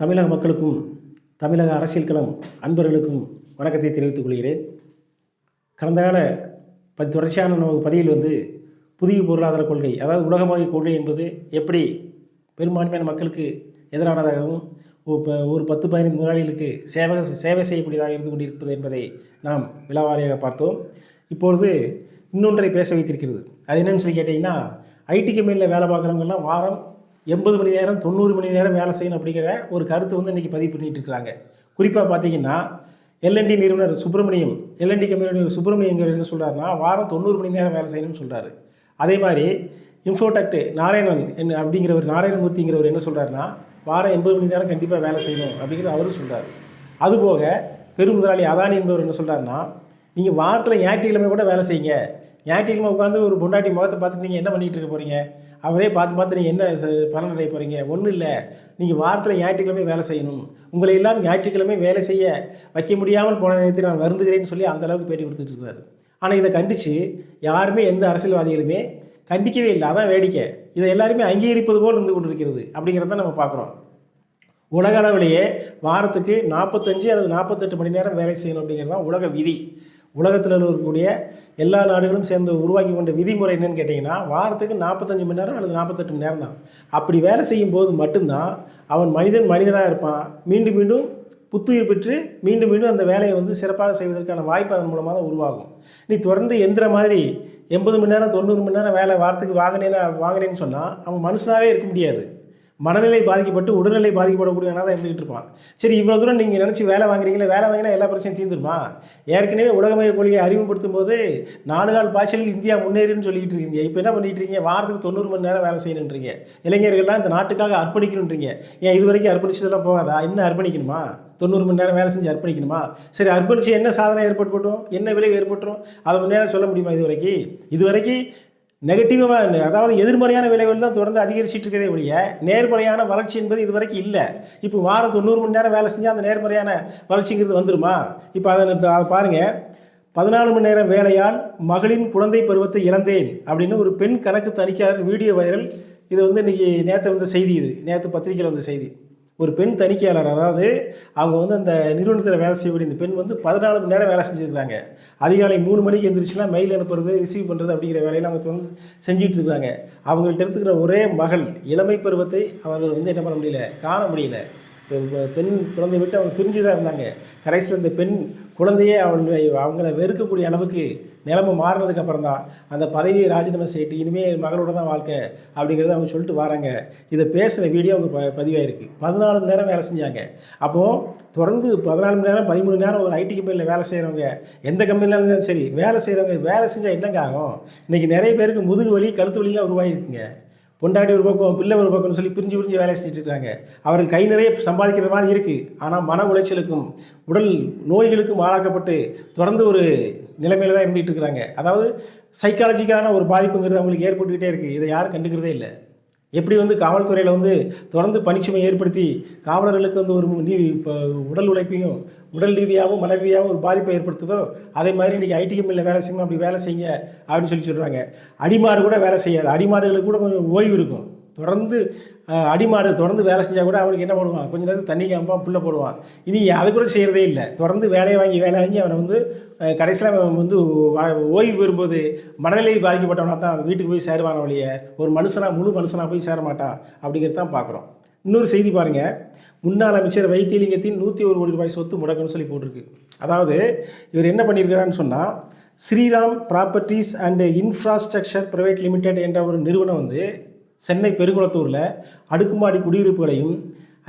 தமிழக மக்களுக்கும் தமிழக அரசியல் களம் அன்பர்களுக்கும் வணக்கத்தை தெரிவித்துக் கொள்கிறேன். கடந்த கால பதி தொடர்ச்சியான நமது பதிவில் வந்து புதிய பொருளாதார கொள்கை அதாவது உலகமாக கொள்கை என்பது எப்படி பெரும்பான்மையான மக்களுக்கு எதிரானதாகவும் இப்போ ஒரு பத்து பதினைந்து முதலாளிகளுக்கு சேவை சேவை செய்யக்கூடியதாக இருந்து கொண்டிருப்பது என்பதை நாம் விழாவாரியாக பார்த்தோம். இப்பொழுது இன்னொன்றை பேச வைத்திருக்கிறது. அது என்னன்னு சொல்லி கேட்டிங்கன்னா ஐடி கம்பெனியில் வேலை பார்க்குறவங்கெல்லாம் வாரம் எண்பது மணி நேரம் தொண்ணூறு மணி நேரம் வேலை செய்யணும் அப்படிங்கிற ஒரு கருத்து வந்து இன்றைக்கி பதிவு பண்ணிட்டு இருக்கிறாங்க. குறிப்பாக பார்த்தீங்கன்னா எல்என்டி நிறுவனர் சுப்பிரமணியம் எல்என்டி கம்பெனியுடைய சுப்பிரமணியங்கிற என்ன சொல்கிறாருன்னா வாரம் தொண்ணூறு மணி நேரம் வேலை செய்யணும்னு சொல்கிறாரு அதே மாதிரி இன்ஃபோடெக்ட் நாராயணன் என்ன அப்படிங்கிறவர் நாராயணமூர்த்திங்கிறவர் என்ன சொல்கிறாருன்னா வாரம் எண்பது மணி நேரம் கண்டிப்பாக வேலை செய்யணும் அப்படிங்கிறது அவரும் சொல்கிறார் அதுபோக பெரும் முதலாளி அதானி என்பவர் என்ன சொல்கிறாருன்னா நீங்கள் வாரத்தில் ஞாயிற்றுக்கிழமை கூட வேலை செய்யுங்க. ஞாயிற்றுக்கிழமை உட்காந்து ஒரு பொண்டாட்டி முகத்தை பார்த்துட்டு நீங்கள் என்ன பண்ணிகிட்டு இருக்க போகிறீங்க அவரே பார்த்து பார்த்து நீங்கள் என்ன பலன் அடைய போகிறீங்க ஒன்றும் இல்லை. நீங்கள் வாரத்தில் ஞாயிற்றுக்கிழமை வேலை செய்யணும். உங்களை எல்லாம் ஞாயிற்றுக்கிழமை வேலை செய்ய வைக்க முடியாமல் போன நேரத்தில் நான் வருந்துகிறேன்னு சொல்லி அந்த அளவுக்கு பேட்டி கொடுத்துட்டு இருக்காரு. ஆனால் இதை கண்டித்து யாருமே எந்த அரசியல்வாதிகளுமே கண்டிக்கவே இல்லை. அதான் வேடிக்கை. இதை எல்லாருமே அங்கீகரிப்பது போல் இருந்து கொண்டிருக்கிறது அப்படிங்கிறத நம்ம பார்க்குறோம். உலக அளவிலேயே வாரத்துக்கு நாற்பத்தஞ்சு அல்லது நாற்பத்தெட்டு மணி நேரம் வேலை செய்யணும் அப்படிங்கிறது தான் உலக விதி. உலகத்தில் இருக்கக்கூடிய எல்லா நாடுகளும் சேர்ந்து உருவாக்கி கொண்ட விதிமுறை என்னன்னு கேட்டிங்கன்னா வாரத்துக்கு நாற்பத்தஞ்சு மணி நேரம் அல்லது நாற்பத்தெட்டு மணி நேரம் தான் அப்படி வேலை செய்யும் போது மட்டும்தான் அவன் மனிதன் மனிதனாக இருப்பான். மீண்டும் மீண்டும் புத்துயிர் பெற்று மீண்டும் மீண்டும் அந்த வேலையை வந்து சிறப்பாக செய்வதற்கான வாய்ப்பு அதன் மூலமாக தான் உருவாகும். நீ தொடர்ந்து எந்திர மாதிரி எண்பது மணி நேரம் தொண்ணூறு மணி நேரம் வேலை வாரத்துக்கு வாங்கினேன்னா வாங்கினேன்னு சொன்னால் அவன் மனுஷனாகவே இருக்க முடியாது. மனநிலை பாதிக்கப்பட்டு உடல்நிலை பாதிக்கப்படக்கூடியவனாக தான் இருந்துகிட்டு இருப்பான். சரி இவ்வளோ தூரம் நீங்கள் நினச்சி வேலை வாங்குறீங்களே வேலை வாங்கினா எல்லா பிரச்சனையும் தீர்ந்துருமா? ஏற்கனவே உலகமய கொள்கையை அறிமுகப்படுத்தும் போது நாலு கால் பாய்ச்சலில் இந்தியா முன்னேறின்னு சொல்லிட்டு இருக்கீங்க. இப்போ என்ன பண்ணிட்டு இருக்கீங்க? வாரத்துக்கு தொண்ணூறு மணி நேரம் வேலை செய்யணுன்றீங்க. இளைஞர்கள்லாம் இந்த நாட்டுக்காக அர்ப்பணிக்கணுன்றீங்க. ஏன் இது வரைக்கும் அர்ப்பணிச்சதெல்லாம் போகாதா? இன்னும் அர்ப்பணிக்கணுமா? தொண்ணூறு மணி நேரம் வேலை செஞ்சு அர்ப்பணிக்கணுமா? சரி அர்ப்பணிச்சு என்ன சாதனை ஏற்பட்டுப்பட்டோம் என்ன விளைவு ஏற்பட்டுரும்? அதை மணி நேரம் சொல்ல முடியுமா இது வரைக்கும்? இது வரைக்கும் நெகட்டிவாக அதாவது எதிர்மறையான விளைவுகள் தான் தொடர்ந்து அதிகரிச்சிட்டு இருக்கிறதே ஒழிய நேர்மறையான வளர்ச்சி என்பது இது வரைக்கும் இல்லை. இப்போ வாரம் தொண்ணூறு மணி நேரம் வேலை செஞ்சால் அந்த நேர்மறையான வளர்ச்சிங்கிறது வந்துருமா? இப்போ அதை அதை பாருங்கள் பதினாலு மணி நேரம் வேலையால் மகளின் குழந்தை பருவத்தை இழந்தேன் அப்படின்னு ஒரு பெண் கணக்கு தணிக்கையாளர் வீடியோ வைரல் இது வந்து இன்றைக்கி நேற்று வந்த செய்தி இது. நேற்று பத்திரிக்கையில் வந்த செய்தி. ஒரு பெண் தணிக்கையாளர் அதாவது அவங்க வந்து அந்த நிறுவனத்தில் வேலை செய்யக்கூடிய இந்த பெண் வந்து பதினாலு மணி நேரம் வேலை செஞ்சுருக்காங்க அதிகாலை மூணு மணிக்கு எழுந்திரிச்சுன்னா மெயில் அனுப்புறது ரிசீவ் பண்ணுறது அப்படிங்கிற வேலையெல்லாம் அவங்க வந்து செஞ்சுட்டு இருக்காங்க அவங்கள்ட்ட இருக்கிற ஒரே மகள் இளமை பருவத்தை அவர்கள் வந்து என்ன பண்ண முடியல காண முடியல. பெண் குழந்தை விட்டு அவங்க பிரிஞ்சு தான் இருந்தாங்க. கடைசியில் இந்த பெண் குழந்தையே அவங்க அவங்கள வெறுக்கக்கூடிய அளவுக்கு நிலைமை மாறினதுக்கு அப்புறம் தான் அந்த பதவியை ராஜினாமா செய்யிட்டு இனிமேல் மகளோட தான் வாழ்க்கை அப்படிங்கிறத அவங்க சொல்லிட்டு வராங்க. இதை பேசுகிற வீடியோ அவங்க ப பதிவாயிருக்கு. பதினாலு மணி நேரம் வேலை செஞ்சாங்க. அப்போது தொடர்ந்து பதினாலு மணி நேரம் பதிமூணு நேரம் ஒரு ஐடி கம்பெனியில் வேலை செய்கிறவங்க எந்த கம்பெனியில் இருந்தாலும் சரி வேலை செய்கிறவங்க வேலை செஞ்சால் என்னங்க ஆகும்? இன்றைக்கி நிறைய பேருக்கு முதுகு வலி கழுத்து வலிலாம் உருவாகிருக்குங்க. பொண்டாட்டி ஒரு பக்கம் பிள்ளை ஒரு பக்கம்னு சொல்லி பிரிஞ்சு பிரிஞ்சு வேலை செஞ்சுட்டு இருக்காங்க. அவர்கள் கை நிறைய சம்பாதிக்கிற மாதிரி இருக்குது ஆனால் மன உளைச்சலுக்கும் உடல் நோய்களுக்கும் ஆளாக்கப்பட்டு தொடர்ந்து ஒரு நிலைமையில தான் இருந்துகிட்டு இருக்கிறாங்க. அதாவது சைக்காலஜிக்கான ஒரு பாதிப்புங்கிறது அவங்களுக்கு ஏற்பட்டுக்கிட்டே இருக்குது இதை யாரும் கண்டுக்கிறதே இல்லை. எப்படி வந்து காவல்துறையில் வந்து தொடர்ந்து பணிச்சுமை ஏற்படுத்தி காவலர்களுக்கு வந்து ஒரு நீ இப்போ உடல் உழைப்பையும் உடல் ரீதியாகவும் மன ரீதியாகவும் ஒரு பாதிப்பை ஏற்படுத்துதோ அதே மாதிரி இன்றைக்கி ஐடி கம்பெனியில் வேலை செய்யணும் அப்படி வேலை செய்யுங்க அப்படின்னு சொல்லி சொல்கிறாங்க அடிமாடு கூட வேலை செய்யாது. அடிமாடுகளுக்கு கூட கொஞ்சம் ஓய்வு இருக்கும். தொடர்ந்து அடிமாடு தொடர்ந்து வேலை செஞ்சால் கூட அவனுக்கு என்ன பண்ணுவான் கொஞ்ச நேரத்துக்கு தண்ணி காமிப்பான் புள்ள போடுவான். இனி அது கூட செய்கிறதே இல்லை. தொடர்ந்து வேலையை வாங்கி வேலை வாங்கி அவனை வந்து கடைசியில் அவன் வந்து ஓய்வு பெறும்போது மனநிலை பாதிக்கப்பட்டவனா தான் வீட்டுக்கு போய் சேருவான வழிய ஒரு மனுஷனாக முழு மனுஷனாக போய் சேர மாட்டான் அப்படிங்கிறது தான் பார்க்குறோம் இன்னொரு செய்தி பாருங்கள் முன்னாள் அமைச்சர் வைத்தியலிங்கத்தின் நூற்றி ஒரு கோடி ரூபாய் சொத்து முடக்கம்னு சொல்லி போட்டிருக்கு. அதாவது இவர் என்ன பண்ணியிருக்கிறான்னு சொன்னால் Sriram properties and infrastructure private limited என்ற ஒரு நிறுவனம் வந்து சென்னை பெருங்குளத்தூரில் அடுக்குமாடி குடியிருப்புகளையும்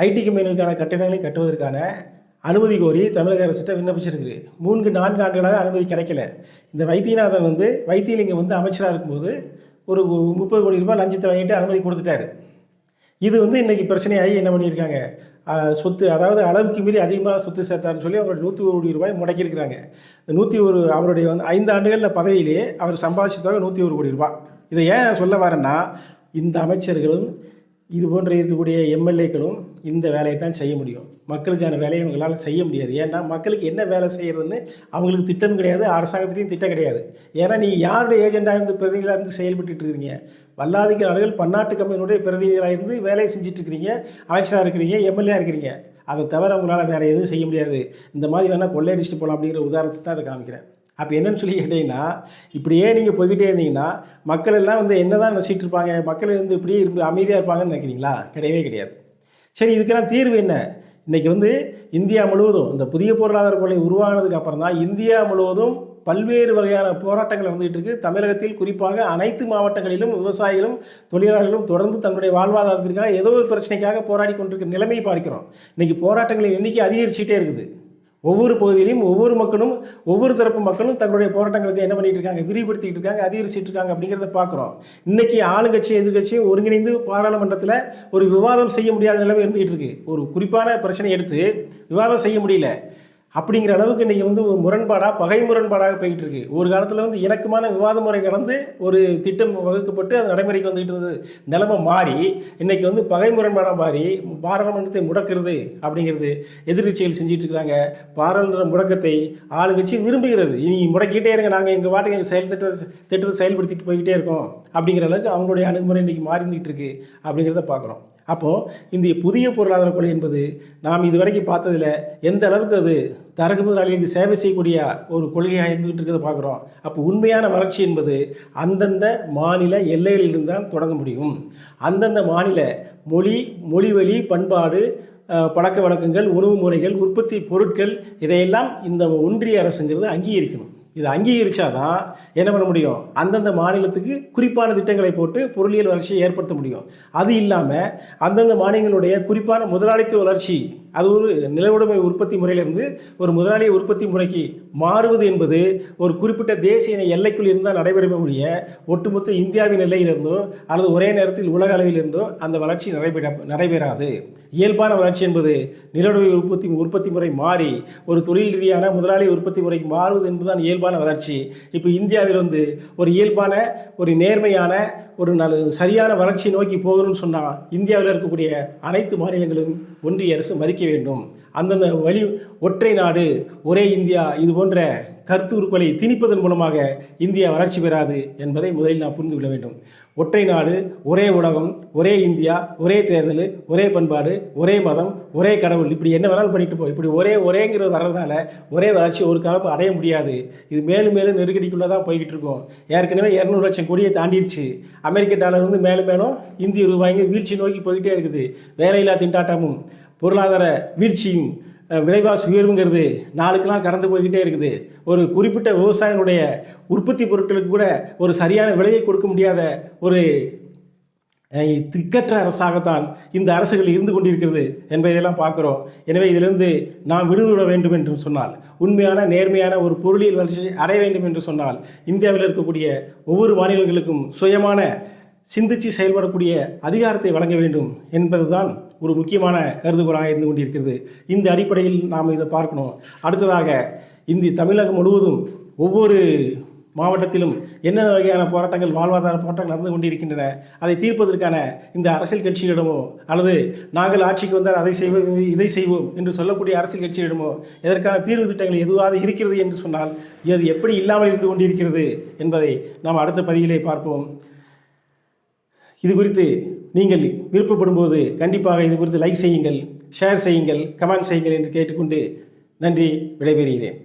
ஐடி கம்பெனிகளுக்கான கட்டிடங்களையும் கட்டுவதற்கான அனுமதி கோரி தமிழக அரசிட்ட விண்ணப்பிச்சிருக்கு மூன்று நான்கு ஆண்டுகளாக அனுமதி கிடைக்கல. இந்த வைத்தியநாதன் வந்து வைத்தியலிங்கம் வந்து அமைச்சராக இருக்கும்போது ஒரு முப்பது கோடி ரூபாய் லஞ்சத்தை வாங்கிட்டு அனுமதி கொடுத்துட்டாரு. இது வந்து இன்றைக்கி பிரச்சனையாகி என்ன பண்ணியிருக்காங்க? சொத்து அதாவது அளவுக்கு மீறி அதிகமாக சொத்து சேர்த்தாருன்னு சொல்லி அவருடைய நூற்றி ஒரு கோடி ரூபாய் முடக்கியிருக்கிறாங்க. இந்த நூற்றி ஒரு அவருடைய வந்து ஐந்து ஆண்டுகளில் பதவியிலேயே அவர் சம்பாதிச்சதாக நூற்றி ஒரு கோடி ரூபாய். இதை ஏன் சொல்ல வரேன்னா இந்த அமைச்சர்களும் இது போன்ற இருக்கக்கூடிய எம்எல்ஏக்களும் இந்த வேலையை தான் செய்ய முடியும். மக்களுக்கான வேலையை அவங்களால் செய்ய முடியாது. ஏன்னா மக்களுக்கு என்ன வேலை செய்கிறதுன்னு அவங்களுக்கு திட்டம் கிடையாது அரசாங்கத்திலையும் திட்டம் கிடையாது. ஏன்னா நீங்கள் யாருடைய ஏஜெண்டாக இருந்து பிரதிநிதிகளாக இருந்து செயல்பட்டுட்டு இருக்கிறீங்க வல்லாதிக்க நாடுகள் பன்னாட்டு கம்பெனியுடைய பிரதிநிதிகளாக இருந்து வேலையை செஞ்சுட்டு இருக்கிறீங்க அமைச்சராக இருக்கிறீங்க எம்எல்ஏ இருக்கிறீங்க. அதை தவிர அவங்களால வேறு எதுவும் செய்ய முடியாது. இந்த மாதிரி வேணால் கொள்ளையடிச்சிட்டு போகலாம் அப்படிங்கிற உதாரணத்தை தான் அதை காமிக்கிறேன். அப்போ என்னன்னு சொல்லி கேட்டிங்கன்னா இப்படியே நீங்கள் போய்கிட்டே இருந்தீங்கன்னா மக்கள் எல்லாம் வந்து என்ன தான் நசிட்டு இருப்பாங்க மக்கள் வந்து இப்படியே இருந்து அமைதியாக இருப்பாங்கன்னு நினைக்கிறீங்களா? கிடையவே கிடையாது. சரி இதுக்கெல்லாம் தீர்வு என்ன? இன்றைக்கி வந்து இந்தியா முழுவதும் இந்த புதிய பொருளாதார கொள்கை உருவானதுக்கு அப்புறம் தான் இந்தியா முழுவதும் பல்வேறு வகையான போராட்டங்கள் வந்துகிட்டு இருக்குது தமிழகத்தில் குறிப்பாக அனைத்து மாவட்டங்களிலும் விவசாயிகளும் தொழிலாளர்களும் தொடர்ந்து தங்களுடைய வாழ்வாதாரத்திற்காக ஏதோ ஒரு பிரச்சனைக்காக போராடி கொண்டிருக்கிற நிலைமையை பார்க்கிறோம். இன்றைக்கி போராட்டங்களின் எண்ணிக்கை அதிகரிச்சுட்டே இருக்குது. ஒவ்வொரு பகுதியிலையும் ஒவ்வொரு மக்களும் ஒவ்வொரு தரப்பு மக்களும் தங்களுடைய போராட்டங்களுக்கு என்ன பண்ணிட்டு இருக்காங்க? விரிவுபடுத்திட்டு இருக்காங்க அதிகரிச்சிட்டு இருக்காங்க அப்படிங்கிறத பார்க்குறோம். இன்னைக்கு ஆளுங்கட்சி எதிர்கட்சியும் ஒருங்கிணைந்து பாராளுமன்றத்தில் ஒரு விவாதம் செய்ய முடியாத நிலைமை இருந்துகிட்டு இருக்கு. ஒரு குறிப்பான பிரச்சனை எடுத்து விவாதம் செய்ய முடியல. அப்படிங்கிற அளவுக்கு இன்றைக்கி வந்து ஒரு முரண்பாடாக பகை முரண்பாடாக போய்கிட்டு இருக்கு ஒரு காலத்தில் வந்து இணக்கமான விவாத முறை நடந்து ஒரு திட்டம் வகுக்கப்பட்டு அது நடைமுறைக்கு வந்துகிட்டு இருந்தது. நிலைமை மாறி இன்றைக்கி வந்து பகை முரண்பாடாக மாறி பாராளுமன்றத்தை முடக்கிறது அப்படிங்கிறது எதிர்கட்சிகள் செஞ்சுட்டு இருக்காங்க. பாராளுமன்ற முடக்கத்தை ஆளுங்கட்சி விரும்புகிறது. இனி முடக்கிட்டே இருங்க நாங்கள் எங்கள் வாட்டுக்கு எங்கள் செயல் திட்டத்தை திட்டத்தை செயல்படுத்திட்டு போய்கிட்டே இருக்கோம் அப்படிங்கிற அளவுக்கு அவங்களுடைய அணுகுமுறை இன்றைக்கி மாறிந்துகிட்டு இருக்கு அப்படிங்கிறத பார்க்குறோம். அப்போது இந்த புதிய பொருளாதார கொள்கை என்பது நாம் இதுவரைக்கும் பார்த்ததில் எந்த அளவுக்கு அது தரகு முதலாளிகளுக்கு சேவை செய்யக்கூடிய ஒரு கொள்கையாக இருந்துகிட்டு இருக்கிறத பார்க்குறோம். அப்போ உண்மையான வளர்ச்சி என்பது அந்தந்த மாநில எல்லைகளிலிருந்து தான் தொடங்க முடியும். அந்தந்த மாநில மொழி மொழிவழி பண்பாடு பழக்க வழக்கங்கள் உணவு முறைகள் உற்பத்தி பொருட்கள் இதையெல்லாம் இந்த ஒன்றிய அரசுங்கிறது அங்கீகரிக்கணும். இதை அங்கீகரிச்சாதான் என்ன பண்ண முடியும்? அந்தந்த மாநிலத்துக்கு குறிப்பான திட்டங்களை போட்டு பொருளியல் வளர்ச்சியை ஏற்படுத்த முடியும். அது இல்லாமல் அந்தந்த மாநிலங்களுடைய குறிப்பான முதலாளித்துவ வளர்ச்சி அது ஒரு நிலவுடைமை உற்பத்தி முறையிலிருந்து ஒரு முதலாளிய உற்பத்தி முறைக்கு மாறுவது என்பது ஒரு குறிப்பிட்ட தேசிய எல்லைக்குள் இருந்தால் நடைபெற முடிய ஒட்டுமொத்த இந்தியாவின் எல்லையிலிருந்தோ அல்லது ஒரே நேரத்தில் உலக அளவிலிருந்தோ அந்த வளர்ச்சி நடைபெற நடைபெறாது. இயல்பான வளர்ச்சி என்பது நிலவுடைமை உற்பத்தி உற்பத்தி முறை மாறி ஒரு தொழில் ரீதியான முதலாளி உற்பத்தி முறைக்கு மாறுவது என்பதுதான் இயல்பான வளர்ச்சி. இப்போ இந்தியாவில் வந்து ஒரு இயல்பான ஒரு நேர்மையான ஒரு நல்ல சரியான வளர்ச்சியை நோக்கி போகணும்னு சொன்னால் இந்தியாவில் இருக்கக்கூடிய அனைத்து மாநிலங்களும் ஒன்றிய அரசு மதிக்க வேண்டும். அந்தந்த வழி ஒற்றை நாடு ஒரே இந்தியா இது போன்ற கருத்து உருக்களை திணிப்பதன் மூலமாக இந்தியா வளர்ச்சி பெறாது என்பதை முதலில் நாம் புரிந்து கொள்ள வேண்டும். ஒற்றை நாடு ஒரே உலகம் ஒரே இந்தியா ஒரே தேர்தல் ஒரே பண்பாடு ஒரே மதம் ஒரே கடவுள். இப்படி என்ன வேணாலும் பண்ணிட்டு போ இப்படி ஒரே ஒரேங்கிறது வர்றதுனால ஒரே வளர்ச்சி ஒரு காலம் அடைய முடியாது. இது மேலும் மேலும் நெருக்கடிக்குள்ளே தான் போய்கிட்டு இருக்கோம். ஏற்கனவே இரநூறு லட்சம் கோடியை தாண்டிடுச்சு. அமெரிக்க டாலர் வந்து மேலும் மேலும் இந்திய ரூபாய்ங்க வீழ்ச்சி நோக்கி போய்கிட்டே இருக்குது. வேலையில்லா திண்டாட்டமும் பொருளாதார வீழ்ச்சியும் விலைவாசி உயர்வுங்கிறது நாளுக்கெல்லாம் கடந்து போய்கிட்டே இருக்குது. ஒரு குறிப்பிட்ட விவசாயிகளுடைய உற்பத்தி பொருட்களுக்கு கூட ஒரு சரியான விலையை கொடுக்க முடியாத ஒரு திக்கற்ற அரசாகத்தான் இந்த அரசுகள் இருந்து கொண்டிருக்கிறது என்பதையெல்லாம் பார்க்குறோம். எனவே இதிலிருந்து நாம் விடுபட வேண்டும் என்று சொன்னால் உண்மையான நேர்மையான ஒரு பொருளியல் வளர்ச்சி அடைய வேண்டும் என்று சொன்னால் இந்தியாவில் இருக்கக்கூடிய ஒவ்வொரு மாநிலங்களுக்கும் சுயமான சிந்திச்சு செயல்படக்கூடிய அதிகாரத்தை வழங்க வேண்டும் என்பதுதான் ஒரு முக்கியமான கருதுகோளாக இருந்து கொண்டிருக்கிறது. இந்த அடிப்படையில் நாம் இதை பார்க்கணும். அடுத்ததாக இந்தி தமிழகம் முழுவதும் ஒவ்வொரு மாவட்டத்திலும் என்னென்ன வகையான போராட்டங்கள் வாழ்வாதார போராட்டங்கள் நடந்து கொண்டிருக்கின்றன அதை தீர்ப்பதற்கான இந்த அரசியல் கட்சிகளிடமோ அல்லது நாங்கள் ஆட்சிக்கு வந்தால் அதை செய்வோம் இதை செய்வோம் என்று சொல்லக்கூடிய அரசியல் கட்சிகளிடமோ இதற்கான தீர்வு திட்டங்கள் எதுவாக இருக்கிறது என்று சொன்னால் அது எப்படி இல்லாமல் இருந்து கொண்டிருக்கிறது என்பதை நாம் அடுத்த பதிவிலே பார்ப்போம். இது குறித்து நீங்கள் விருப்பப்படும் போது கண்டிப்பாக இது குறித்து லைக் செய்யுங்கள் ஷேர் செய்யுங்கள் கமெண்ட் செய்யுங்கள் என்று கேட்டுக்கொண்டு நன்றி விடைபெறுகிறேன்.